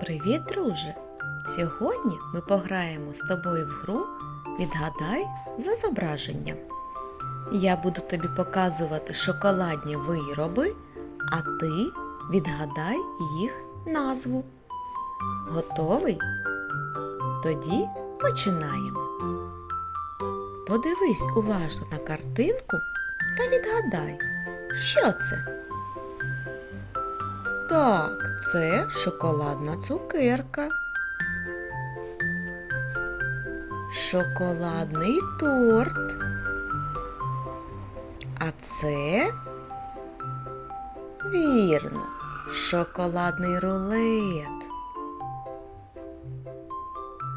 Привіт, друже! Сьогодні ми пограємо з тобою в гру Відгадай за зображенням. Я буду тобі показувати шоколадні вироби, а ти відгадай їх назву. Готовий? Тоді починаємо. Подивись уважно на картинку та відгадай, що це. Так, це шоколадна цукерка. Шоколадний торт. А це вірно, шоколадний рулет.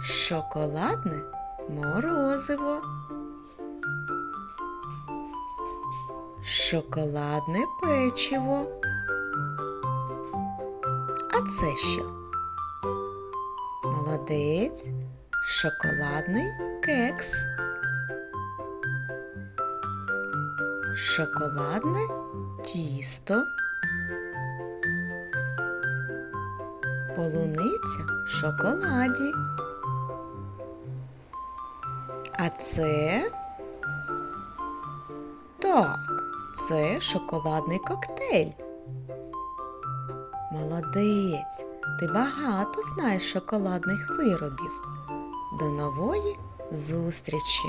Шоколадне морозиво. Шоколадне печиво. А це що? Молодець, шоколадний кекс. Шоколадне тісто. Полуниця в шоколаді. А це так, це шоколадний коктейль. Молодець, ти багато знаєш шоколадних виробів. До нової зустрічі!